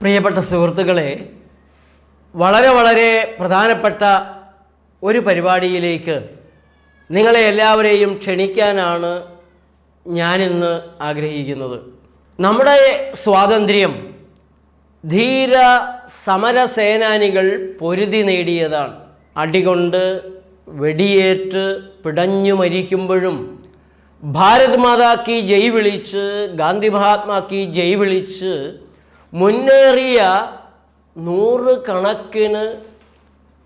പ്രിയപ്പെട്ട സുഹൃത്തുക്കളെ വളരെ വളരെ പ്രധാനപ്പെട്ട ഒരു പരിപാടിയിലേക്ക് നിങ്ങളെ എല്ലാവരെയും ക്ഷണിക്കാനാണ് ഞാനിന്ന് ആഗ്രഹിക്കുന്നത്. നമ്മുടെ സ്വാതന്ത്ര്യം ധീര സമരസേനാനികൾ പൊരുതി നേടിയതാണ്. അടികൊണ്ട് വെടിയേറ്റ് പിടഞ്ഞു മരിക്കുമ്പോഴും ഭാരത് മാതാക്കി ജയ് വിളിച്ച് ഗാന്ധി മഹാത്മാക്കി ജയ് വിളിച്ച് മുന്നേറിയ നൂറുകണക്കിന്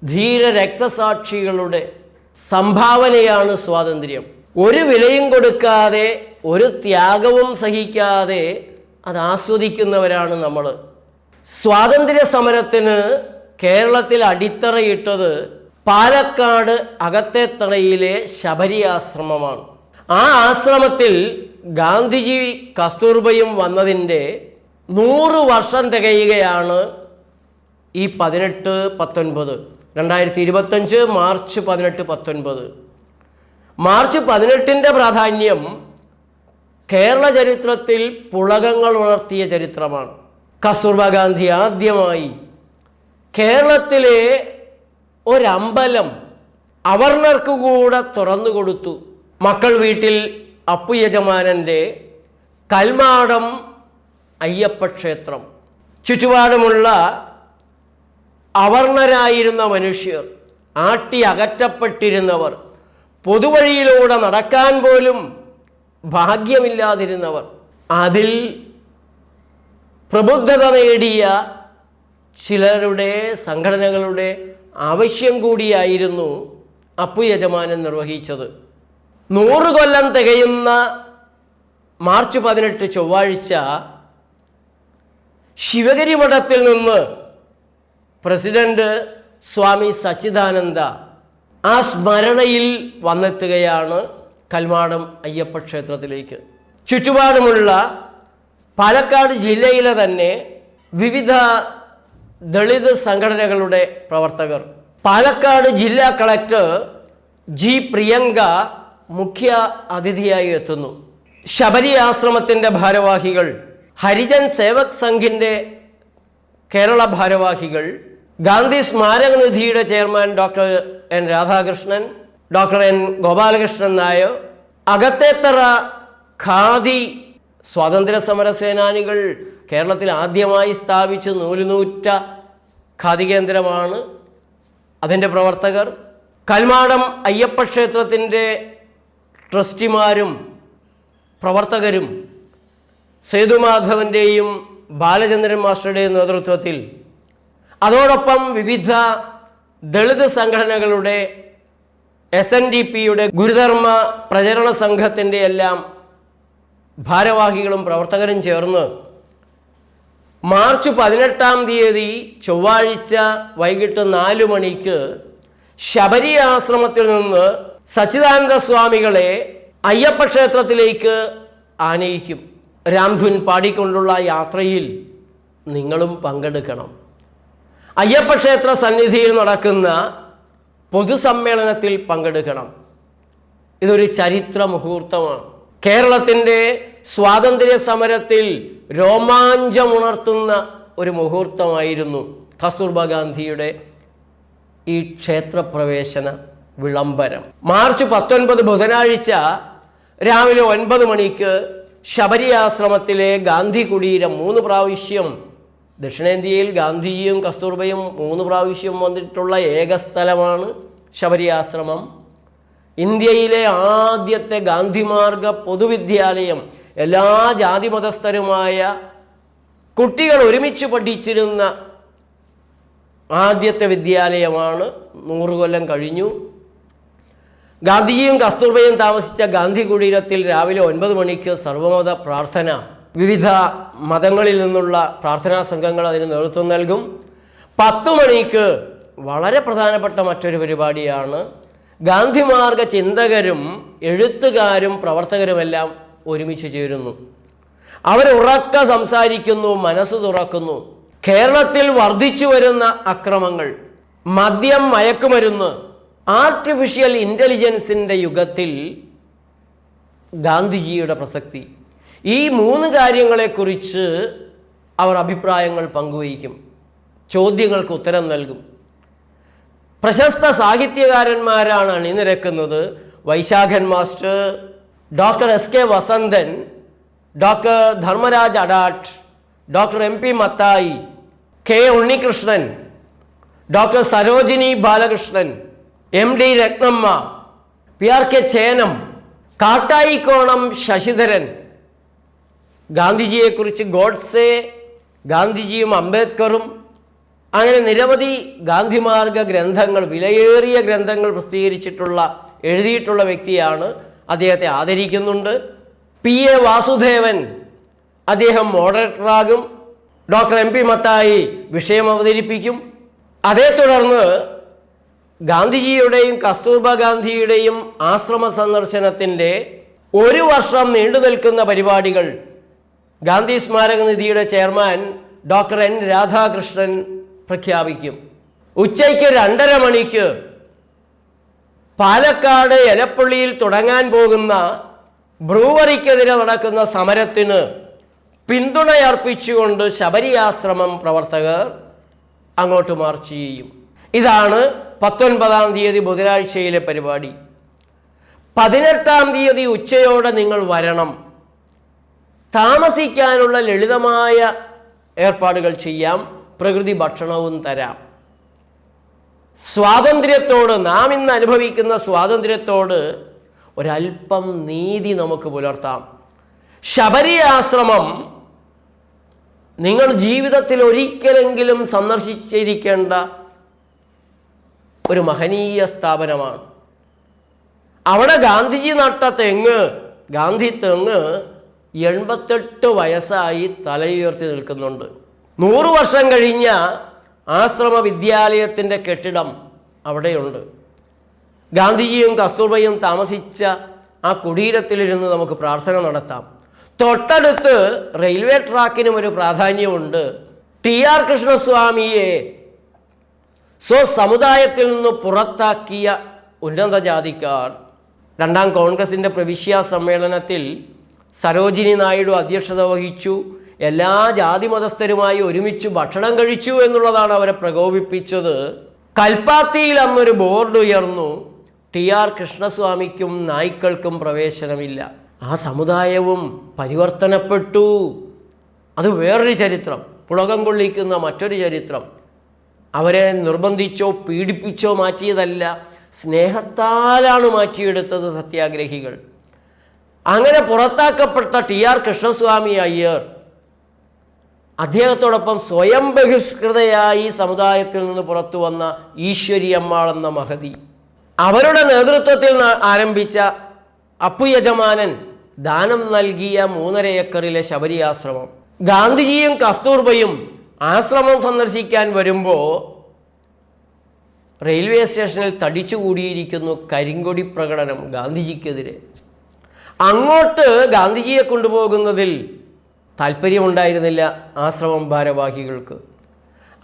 ധീര രക്തസാക്ഷികളുടെ സംഭാവനയാണ് സ്വാതന്ത്ര്യം. ഒരു വിലയും കൊടുക്കാതെ ഒരു ത്യാഗവും സഹിക്കാതെ അത് ആസ്വദിക്കുന്നവരാണ് നമ്മൾ സ്വാതന്ത്ര്യ സമരത്തിന് കേരളത്തിൽ അടിത്തറയിട്ടത് പാലക്കാട് അകത്തേത്തറയിലെ ശബരി ആശ്രമമാണ്. ആ ആശ്രമത്തിൽ ഗാന്ധിജി കസ്തൂർബയും വന്നതിന്റെ നൂറ് വർഷം തികയുകയാണ് ഈ പതിനെട്ട് പത്തൊൻപത്. രണ്ടായിരത്തി ഇരുപത്തഞ്ച് മാർച്ച് പതിനെട്ട് പത്തൊൻപത്. മാർച്ച് പതിനെട്ടിന്റെ പ്രാധാന്യം കേരള ചരിത്രത്തിൽ പുളകങ്ങൾ ഉണർത്തിയ ചരിത്രമാണ്. കസ്തൂർബ ഗാന്ധി ആദ്യമായി കേരളത്തിലെ ഒരമ്പലം അവർണർക്ക് കൂടെ തുറന്നു കൊടുത്തു. മക്കൾ വീട്ടിൽ അപ്പു യജമാനന്റെ കൽമാടം അയ്യപ്പ ക്ഷേത്രം ചുറ്റുപാടുമുള്ള അവർണരായിരുന്ന മനുഷ്യർ ആട്ടി അകറ്റപ്പെട്ടിരുന്നവർ പൊതുവഴിയിലൂടെ നടക്കാൻ പോലും ഭാഗ്യമില്ലാതിരുന്നവർ. അതിൽ പ്രബുദ്ധത നേടിയ ചിലരുടെ സംഘടനകളുടെ ആവശ്യം കൂടിയായിരുന്നു അപ്പു യജമാനൻ നിർവഹിച്ചത്. നൂറ് കൊല്ലം തികയുന്ന മാർച്ച് പതിനെട്ട് ചൊവ്വാഴ്ച ശിവഗിരി മഠത്തിൽ നിന്ന് പ്രസിഡന്റ് സ്വാമി സച്ചിദാനന്ദ ആ സ്മരണയിൽ വന്നെത്തുകയാണ് കൽമാടം അയ്യപ്പ ക്ഷേത്രത്തിലേക്ക്. ചുറ്റുപാടുമുള്ള പാലക്കാട് ജില്ലയിലെ തന്നെ വിവിധ ദളിത് സംഘടനകളുടെ പ്രവർത്തകർ. പാലക്കാട് ജില്ലാ കളക്ടർ ജി പ്രിയങ്ക മുഖ്യ അതിഥിയായി എത്തുന്നു. ശബരി ആശ്രമത്തിന്റെ ഭാരവാഹികൾ ഹരിജൻ സേവക് സംഘിന്റെ കേരള ഭാരവാഹികൾ ഗാന്ധി സ്മാരക നിധിയുടെ chairman doctor N Radhakrishnan doctor N Gopalakrishnan Nair Akathethara khadi സ്വാതന്ത്ര്യ സമര സേനാനികൾ കേരളത്തിൽ ആദ്യമായി സ്ഥാപിച്ച് നൂലുനൂറ്റ ഖാദി കേന്ദ്രമാണ് അതിന്റെ പ്രവർത്തകർ. കൽമാടം അയ്യപ്പ ക്ഷേത്രത്തിന്റെ ട്രസ്റ്റിമാരും പ്രവർത്തകരും സേതുമാധവന്റെയും ബാലചന്ദ്രൻ മാസ്റ്ററുടെയും നേതൃത്വത്തിൽ അതോടൊപ്പം വിവിധ ദളിത് സംഘടനകളുടെ എസ് എൻ ഡി പിയുടെ ഗുരുധർമ്മ പ്രചരണ സംഘത്തിന്റെ എല്ലാം ഭാരവാഹികളും പ്രവർത്തകരും ചേർന്ന് മാർച്ച് പതിനെട്ടാം തീയതി ചൊവ്വാഴ്ച വൈകിട്ട് നാല് മണിക്ക് ശബരി ആശ്രമത്തിൽ നിന്ന് സച്ചിദാനന്ദ സ്വാമികളെ അയ്യപ്പ ക്ഷേത്രത്തിലേക്ക് ആനയിക്കും. രാംധുൻ പാടിക്കൊണ്ടുള്ള യാത്രയിൽ നിങ്ങളും പങ്കെടുക്കണം. അയ്യപ്പക്ഷേത്ര സന്നിധിയിൽ നടക്കുന്ന പൊതുസമ്മേളനത്തിൽ പങ്കെടുക്കണം. ഇതൊരു ചരിത്ര മുഹൂർത്തമാണ് കേരളത്തിന്റെ സ്വാതന്ത്ര്യ സമരത്തിൽ രോമാഞ്ചമുണർത്തുന്ന ഒരു മുഹൂർത്തമായിരുന്നു കസ്തൂർബ ഗാന്ധിയുടെ ഈ ക്ഷേത്രപ്രവേശന വിളംബരം. മാർച്ച് പത്തൊൻപത് ബുധനാഴ്ച രാവിലെ ഒൻപത് മണിക്ക് ശബരി ആശ്രമത്തിലെ ഗാന്ധി കുടീരം മൂന്ന് പ്രാവശ്യം ദക്ഷിണേന്ത്യയിൽ ഗാന്ധിജിയും കസ്തൂർബയും മൂന്ന് പ്രാവശ്യം വന്നിട്ടുള്ള ഏക സ്ഥലമാണ് ശബരി ആശ്രമം ഇന്ത്യയിലെ ആദ്യത്തെ ഗാന്ധിമാർഗ പൊതുവിദ്യാലയം എല്ലാ ജാതിമതസ്ഥരുമായ കുട്ടികൾ ഒരുമിച്ച് പഠിച്ചിരുന്ന ആദ്യത്തെ വിദ്യാലയമാണ്. നൂറ് കൊല്ലം കഴിഞ്ഞു. ഗാന്ധിജിയും കസ്തൂർബയും താമസിച്ച ഗാന്ധി കുടീരത്തിൽ രാവിലെ ഒൻപത് മണിക്ക് സർവമത പ്രാർത്ഥന. വിവിധ മതങ്ങളിൽ നിന്നുള്ള പ്രാർത്ഥനാ സംഘങ്ങൾ അതിന് നേതൃത്വം നൽകും. പത്ത് മണിക്ക് വളരെ പ്രധാനപ്പെട്ട മറ്റൊരു പരിപാടിയാണ് ഗാന്ധിമാർഗ ചിന്തകരും എഴുത്തുകാരും പ്രവർത്തകരുമെല്ലാം ഒരുമിച്ച് ചേരുന്നു. അവരുറക്ക സംസാരിക്കുന്നു മനസ്സ് തുറക്കുന്നു. കേരളത്തിൽ വർദ്ധിച്ചു വരുന്ന അക്രമങ്ങൾ മദ്യം മയക്കുമരുന്ന് ആർട്ടിഫിഷ്യൽ ഇന്റലിജൻസിന്റെ യുഗത്തിൽ ഗാന്ധിജിയുടെ പ്രസക്തി. ഈ മൂന്ന് കാര്യങ്ങളെക്കുറിച്ച് അവർ അഭിപ്രായങ്ങൾ പങ്കുവയ്ക്കും. ചോദ്യങ്ങൾക്ക് ഉത്തരം നൽകും. പ്രശസ്ത സാഹിത്യകാരന്മാരാണ് അണിനിരക്കുന്നത് Vaisakhan master doctor S K Vasanthan doctor Dharmaraj Adat doctor M P Mathai K Unnikrishnan doctor Sarojini Balakrishnan M D Rathnamma P R K Chenam Kattayikonam Sasidharan. ഗാന്ധിജിയെക്കുറിച്ച് Godse ഗാന്ധിജിയും അംബേദ്കറും അങ്ങനെ നിരവധി ഗാന്ധിമാർഗ ഗ്രന്ഥങ്ങൾ വിലയേറിയ ഗ്രന്ഥങ്ങൾ പ്രസിദ്ധീകരിച്ചിട്ടുള്ള എഴുതിയിട്ടുള്ള വ്യക്തിയാണ് അദ്ദേഹത്തെ ആദരിക്കുന്നുണ്ട്. പി. എ. വാസുദേവൻ അദ്ദേഹം മോഡറേറ്ററാകും ഡോക്ടർ എം. പി. മത്തായി വിഷയം അവതരിപ്പിക്കും. അതേ തുടർന്ന് ഗാന്ധിജിയുടെയും കസ്തൂർബ ഗാന്ധിയുടെയും ആശ്രമ സന്ദർശനത്തിന്റെ ഒരു വർഷം നീണ്ടു നിൽക്കുന്ന പരിപാടികൾ ഗാന്ധി സ്മാരക നിധിയുടെ ചെയർമാൻ ഡോക്ടർ എൻ രാധാകൃഷ്ണൻ പ്രഖ്യാപിക്കും. ഉച്ചയ്ക്ക് രണ്ടര മണിക്ക് പാലക്കാട് എലപ്പള്ളിയിൽ തുടങ്ങാൻ പോകുന്ന ബ്രൂവറിക്കെതിരെ നടക്കുന്ന സമരത്തിന് പിന്തുണയർപ്പിച്ചുകൊണ്ട് ശബരി ആശ്രമം പ്രവർത്തകർ അങ്ങോട്ട് മാർച്ച് ചെയ്യും. ഇതാണ് പത്തൊൻപതാം തീയതി ബുധനാഴ്ചയിലെ പരിപാടി. പതിനെട്ടാം തീയതി ഉച്ചയോടെ നിങ്ങൾ വരണം. താമസിക്കാനുള്ള ലളിതമായ ഏർപ്പാടുകൾ ചെയ്യാം. പ്രകൃതി ഭക്ഷണവും തരാം. സ്വാതന്ത്ര്യത്തോട് നാം ഇന്ന് അനുഭവിക്കുന്ന സ്വാതന്ത്ര്യത്തോട് ഒരല്പം നീതി നമുക്ക് പുലർത്താം. ശബരി ആശ്രമം നിങ്ങൾ ജീവിതത്തിൽ ഒരിക്കലെങ്കിലും സന്ദർശിച്ചിരിക്കേണ്ട ഒരു മഹനീയ സ്ഥാപനമാണ്. അവിടെ ഗാന്ധിജി നട്ട തെങ്ങ് ഗാന്ധി തെങ്ങ് എൺപത്തെട്ട് വയസ്സായി തലയുയർത്തി നിൽക്കുന്നുണ്ട്. നൂറു വർഷം കഴിഞ്ഞ ആശ്രമ വിദ്യാലയത്തിന്റെ കെട്ടിടം അവിടെയുണ്ട്. ഗാന്ധിജിയും കസ്തൂർബയും താമസിച്ച ആ കുടീരത്തിലിരുന്ന് നമുക്ക് പ്രാർത്ഥന നടത്താം. തൊട്ടടുത്ത് റെയിൽവേ ട്രാക്കിനും ഒരു പ്രാധാന്യമുണ്ട്. ടി ആർ കൃഷ്ണസ്വാമിയെ സ്വസമുദായത്തിൽ നിന്ന് പുറത്താക്കിയ ഉന്നത ജാതിക്കാർ രണ്ടാം കോൺഗ്രസിന്റെ പ്രവിശ്യ സമ്മേളനത്തിൽ സരോജിനി നായിഡു അധ്യക്ഷത വഹിച്ചു. എല്ലാ ജാതി മതസ്ഥരുമായി ഒരുമിച്ച് ഭക്ഷണം കഴിച്ചു എന്നുള്ളതാണ് അവരെ പ്രകോപിപ്പിച്ചത്. കൽപ്പാത്തിയിൽ അന്നൊരു ബോർഡ് ഉയർന്നു. ടി ആർ കൃഷ്ണസ്വാമിക്കും നായ്ക്കൾക്കും പ്രവേശനമില്ല. ആ സമുദായവും പരിവർത്തനപ്പെട്ടു. അത് വേറൊരു ചരിത്രം. പുളകം കൊള്ളിക്കുന്ന മറ്റൊരു ചരിത്രം. അവരെ നിർബന്ധിച്ചോ പീഡിപ്പിച്ചോ മാറ്റിയതല്ല സ്നേഹത്താലാണ് മാറ്റിയെടുത്തത് സത്യാഗ്രഹികൾ. അങ്ങനെ പുറത്താക്കപ്പെട്ട ടി ആർ കൃഷ്ണസ്വാമി അയ്യർ അദ്ദേഹത്തോടൊപ്പം സ്വയം ബഹിഷ്കൃതയായി സമുദായത്തിൽ നിന്ന് പുറത്തു വന്ന ഈശ്വരി അമ്മാൾ എന്ന മഹതി. അവരുടെ നേതൃത്വത്തിൽ ആരംഭിച്ച അപ്പു യജമാനൻ ദാനം നൽകിയ മൂന്നര ഏക്കറിലെ ശബരി ആശ്രമം ഗാന്ധിജിയും കസ്തൂർബയും ആശ്രമം സന്ദർശിക്കാൻ വരുമ്പോൾ റെയിൽവേ സ്റ്റേഷനിൽ തടിച്ചുകൂടിയിരിക്കുന്നു കരിങ്കൊടി പ്രകടനം ഗാന്ധിജിക്കെതിരെ. അങ്ങോട്ട് ഗാന്ധിജിയെ കൊണ്ടുപോകുന്നതിൽ താല്പര്യമുണ്ടായിരുന്നില്ല ആശ്രമം ഭാരവാഹികൾക്ക്.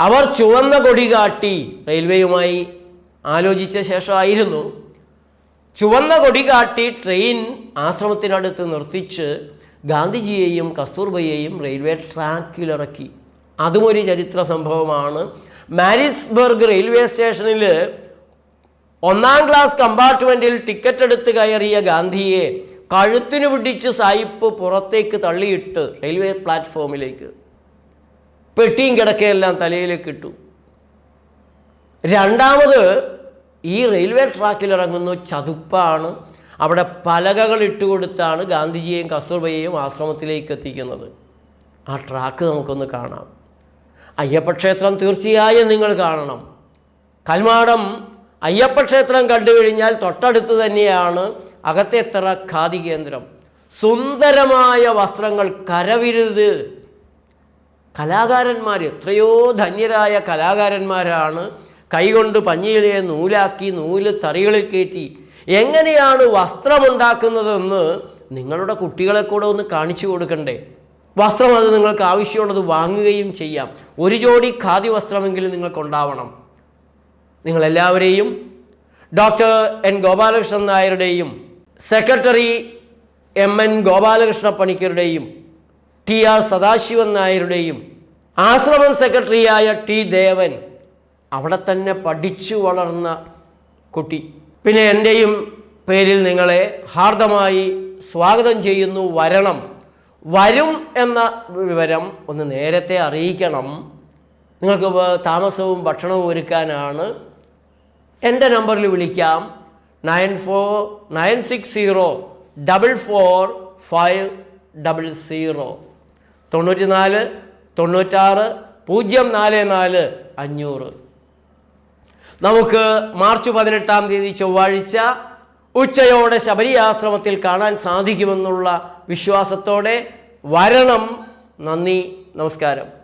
അവർ ചുവന്ന കൊടി കാട്ടി റെയിൽവേയുമായി ആലോചിച്ച ശേഷമായിരുന്നു. ചുവന്ന കൊടി കാട്ടി ട്രെയിൻ ആശ്രമത്തിനടുത്ത് നിർത്തിച്ച് ഗാന്ധിജിയെയും കസ്തൂർബയെയും റെയിൽവേ ട്രാക്കിലിറക്കി. അതും ഒരു ചരിത്ര സംഭവമാണ്. മാരിസ്ബർഗ് റെയിൽവേ സ്റ്റേഷനിൽ ഒന്നാം ക്ലാസ് കമ്പാർട്ട്മെന്റിൽ ടിക്കറ്റ് എടുത്ത് കയറിയ ഗാന്ധിയെ കഴുത്തിന് പിടിച്ച് സായിപ്പ് പുറത്തേക്ക് തള്ളിയിട്ട് റെയിൽവേ പ്ലാറ്റ്ഫോമിലേക്ക്. പെട്ടിയും കിടക്കയെല്ലാം തലയിലേക്ക് ഇട്ടു. രണ്ടാമത് ഈ റെയിൽവേ ട്രാക്കിൽ ഇറങ്ങുന്ന ചതുപ്പാണ്. അവിടെ പലകകൾ ഇട്ടുകൊടുത്താണ് ഗാന്ധിജിയെയും കസ്തൂർബയെയും ആശ്രമത്തിലേക്ക് എത്തിക്കുന്നത്. ആ ട്രാക്ക് നമുക്കൊന്ന് കാണാം. അയ്യപ്പക്ഷേത്രം തീർച്ചയായും നിങ്ങൾ കാണണം. കൽമാടം അയ്യപ്പക്ഷേത്രം കണ്ടു കഴിഞ്ഞാൽ തൊട്ടടുത്ത് തന്നെയാണ് അകത്തേത്തറ ഖാദി കേന്ദ്രം. സുന്ദരമായ വസ്ത്രങ്ങൾ കരവിരുത്. കലാകാരന്മാർ എത്രയോ ധന്യരായ കലാകാരന്മാരാണ്. കൈകൊണ്ട് പഞ്ഞിയിലെ നൂലാക്കി നൂൽ തറികളിൽ കയറ്റി. എങ്ങനെയാണ് വസ്ത്രമുണ്ടാക്കുന്നതെന്ന് നിങ്ങളുടെ കുട്ടികളെ കൂടെ ഒന്ന് കാണിച്ചു കൊടുക്കണ്ടേ? വസ്ത്രം അത് നിങ്ങൾക്ക് ആവശ്യമുള്ളത് വാങ്ങുകയും ചെയ്യാം. ഒരു ജോഡി ഖാദി വസ്ത്രമെങ്കിലും നിങ്ങൾക്കുണ്ടാവണം നിങ്ങളെല്ലാവരെയും ഡോക്ടർ എൻ ഗോപാലകൃഷ്ണൻ നായരുടെയും സെക്രട്ടറി എം എൻ ഗോപാലകൃഷ്ണ പണിക്കരുടെയും ടി ആർ സദാശിവൻ നായരുടെയും ആശ്രമം സെക്രട്ടറിയായ ടി ദേവൻ അവിടെ തന്നെ പഠിച്ചു വളർന്ന കുട്ടി. പിന്നെ എന്റെയും പേരിൽ നിങ്ങളെ ഹാർദമായി സ്വാഗതം ചെയ്യുന്നു. വരണം. വരും എന്ന വിവരം ഒന്ന് നേരത്തെ അറിയിക്കണം. നിങ്ങൾക്ക് താമസവും ഭക്ഷണവും ഒരുക്കാനാണ് എന്റെ നമ്പറിൽ വിളിക്കാം. Nine four nine six zero double four five double zero. തൊണ്ണൂറ്റി നാല് തൊണ്ണൂറ്റാറ് പൂജ്യം നാല് നാല് അഞ്ഞൂറ്. നമുക്ക് മാർച്ച് പതിനെട്ടാം തീയതി ചൊവ്വാഴ്ച ഉച്ചയോടെ ശബരി ആശ്രമത്തിൽ കാണാൻ സാധിക്കുമെന്നുള്ള വിശ്വാസത്തോടെ വരണം. നന്ദി. നമസ്കാരം.